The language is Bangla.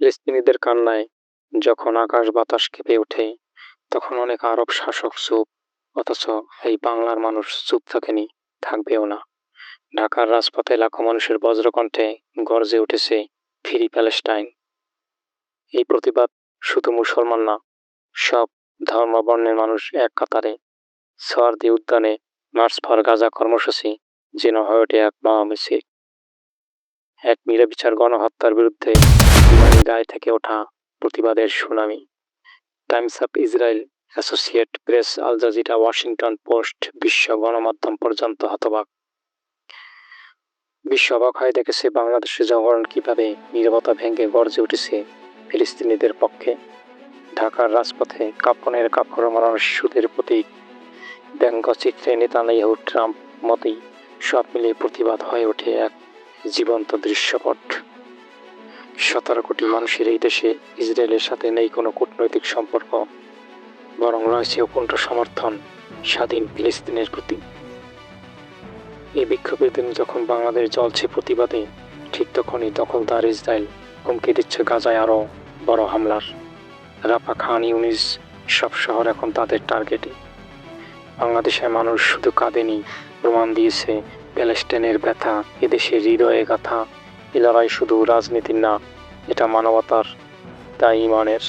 ফিলিস্তিনিদের কান্নায় যখন আকাশ বাতাস কেঁপে ওঠে, তখন অনেক আরব শাসক চুপ, অথচ এই বাংলার মানুষ চুপ থাকেনি, থাকবেও না। ঢাকার রাজপথে লাখো মানুষের বজ্রকণ্ঠে গর্জে উঠেছে ফ্রি প্যালেস্টাইন। এই প্রতিবাদ শুধু মুসলমান না, সব ধর্ম বর্ণের মানুষ এক কাতারে সোয়ার্দি উদ্যানে মার্চ ফর গাজা কর্মসূচি যেন হয়ে ওঠে এক মহামিছিল। এক নিরবিচার গণহত্যার বিরুদ্ধে গায়ে থেকে ওঠা প্রতিবাদের tsunami Times of Israel Associate Press, Al Jazeera, Washington Post, বিশ্ব গণমাধ্যম পর্যন্ত হতবাক। বিশ্ব অবাক হয়ে দেখেছে বাংলাদেশের জনগণ কীভাবে নিরবতা ভেঙে গর্জে উঠেছে ফিলিস্তিনিদের পক্ষে। ঢাকার রাজপথে কাপনের কাপড় মারানো শিশুদের প্রতীক ব্যঙ্গচিত্রে নেতানিয়াহু ট্রাম্প মতেই সব মিলিয়ে প্রতিবাদ হয়ে ওঠে এক জীবন্ত দৃশ্যপট। সতেরো কোটি মানুষের এই দেশে ইসরায়েলের সাথে নেই কোনো কূটনৈতিক সম্পর্ক, বরং রয়েছে অকুণ্ঠ সমর্থন, স্বাধীন ফিলিস্তিনের প্রতি। এই বিক্ষোভের দিন যখন বাংলাদেশ জ্বলছে প্রতিবাদে, ঠিক তখনই দখলদার ইসরায়েল হুমকি দিচ্ছে গাজায় আরও বড় হামলার। রাফা খান ইউনিস সব শহর এখন তাদের টার্গেটে। বাংলাদেশের মানুষ শুধু কাঁদেনি, প্রমাণ দিয়েছে প্যালেস্টাইনের ব্যথা এদেশের হৃদয়ে গাথা এ লড়াই শুধু রাজনীতির না এটা মানবতার তাই ইমানের।